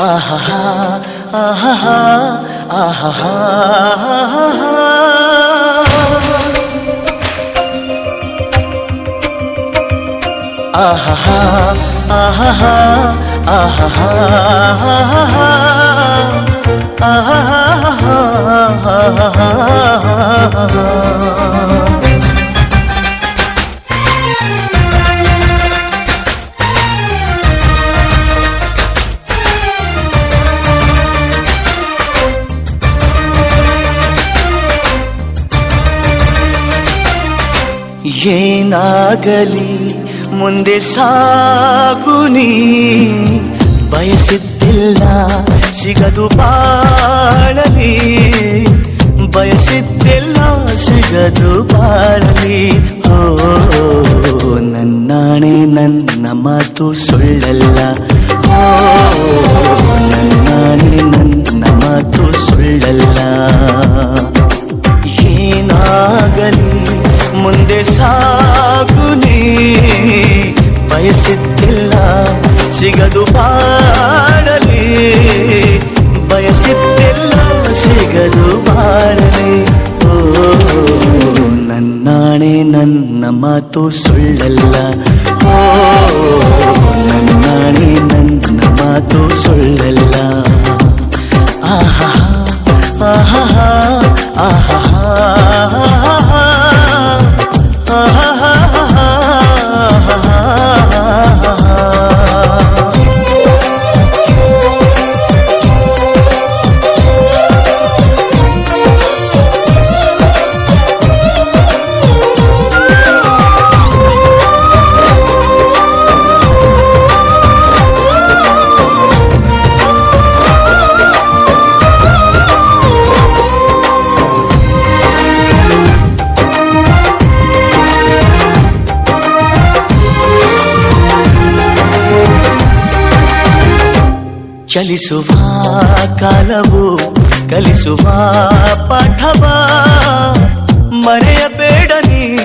啊哈哈啊哈哈啊哈哈啊哈哈啊哈哈啊哈哈啊哈哈啊哈哈啊哈哈。ಏನಾಗಲಿ? ಮುಂದೆ ಸಾಗುನಿ ಬಯಸಿದ್ದಿಲ್ಲ ಸಿಗದು ಬಾಳಲಿ. ಬಯಸಿದ್ದಿಲ್ಲ ಸಿಗದು ಬಾಳಲಿ. ಓ ನನ್ನಾಣೆ ನನ್ನ ಮಾತು ಸುಳ್ಳಲ್ಲ. ನನ್ನ ಮಾತು ಚಲಿಸುವ ಕಾಲವು, ಕಲಿಸುವ ಪಾಠವ. ಮರೆಯಬೇಡ ನೀ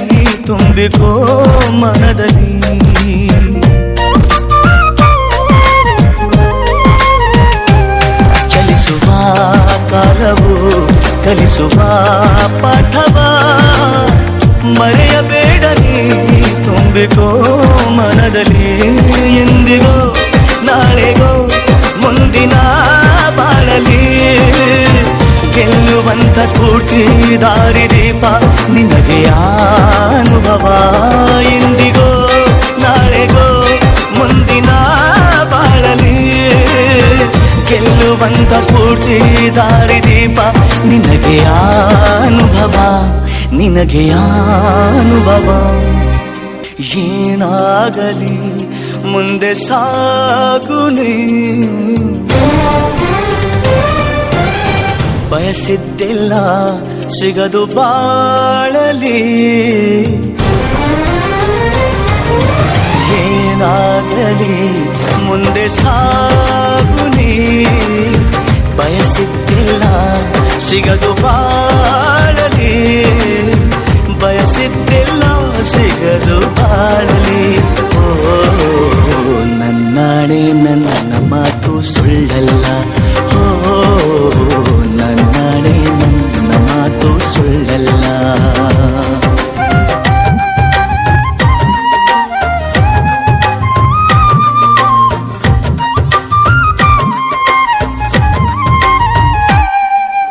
ತುಂಬಿಕೋ ಮನದಲ್ಲಿ. ಚಲಿಸುವ ಕಾಲವು, ಕಲಿಸುವ ಪಾಠವ. ಮರೆಯಬೇಡ ನೀ ತುಂಬಿಕೋ ಮನದಲ್ಲಿ. ಎಂದಿಗೋ ಗೆಲ್ಲುವಂತ ಸ್ಫೂರ್ತಿ ದಾರಿದೀಪ ನಿನಗೆ ಅನುಭವ ಇಂದಿಗೋ ನಾಳೆಗೋ, ಮುಂದಿನ ಬಾಳಲಿ. ಗೆಲ್ಲುವಂತ ಸ್ಫೂರ್ತಿ ದಾರಿದೀಪ ನಿನಗೆ ಅನುಭವ ನಿನಗೆ ಅನುಭವ. ಏನಾಗಲಿ ಮುಂದೆ ಸಾಗುನಿ ಬಯಸಿದ್ದಿಲ್ಲ ಸಿಗದು ಬಾಳಲಿ. ಏನಾಗಲಿ ಮುಂದೆ ಸಾಗುನಿ ಬಯಸಿದ್ದಿಲ್ಲ ಸಿಗದು ಬಾಳಲಿ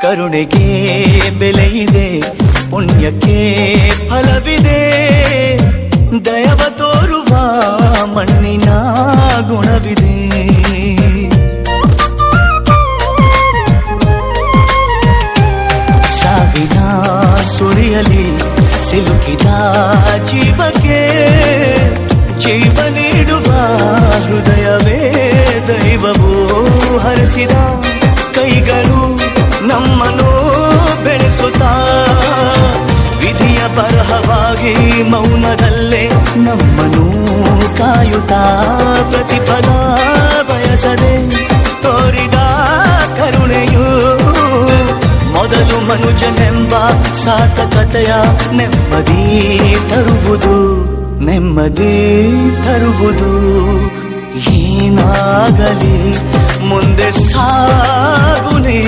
ಕರುಣೆಗೆ ಬೆಲೆ ಇದೆ ಪುಣ್ಯಕ್ಕೆ ಫಲವಿದೆ ದಯವ ತೋರುವ ಮಣ್ಣಿನ ಗುಣವಿದೆ ಸಾವಿನ ಸುರಿಯಲಿ ಸಿಲುಕಿದ ಜೀವಕ್ಕೆ ಜೀವ ನೀಡುವ ಹೃದಯವೇ ದೈವವು ಹರಿಸಿದ ಕೈಗಳು ಬರಹವಾಗಿ ಮೌನದಲ್ಲೇ ನಮ್ಮನು ಕಾಯುತ್ತಾ ಪ್ರತಿಫಲ ಬಯಸದೆ ತೋರಿದ ಕರುಣೆಯು ಮೊದಲು ಮನುಜನೆಂಬ ಸಾರ್ಥಕತೆಯ ನೆಮ್ಮದಿ ತರುವುದು ನೆಮ್ಮದಿ ತರುವುದು. ಏನಾಗಲಿ ಮುಂದೆ ಸಾಗುನೇ,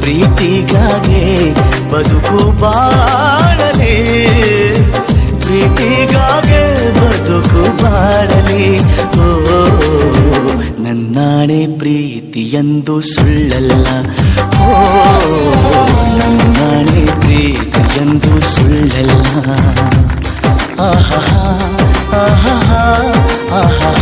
ಪ್ರೀತಿಗಾಗೆ ಬದುಕು ಬಾಳಲಿ ಸೊಬಗು ಬಾಳಲಿ. ಓ ನನ್ನಾಣೆ ಪ್ರೀತಿಯಂದು ಸುಳ್ಳಲ್ಲ. ಓ ನನ್ನಾಣೆ ಪ್ರೀತಿಯಂದು ಸುಳ್ಳಲ್ಲ. ಆಹಾ ಆಹಾ ಆಹಾ.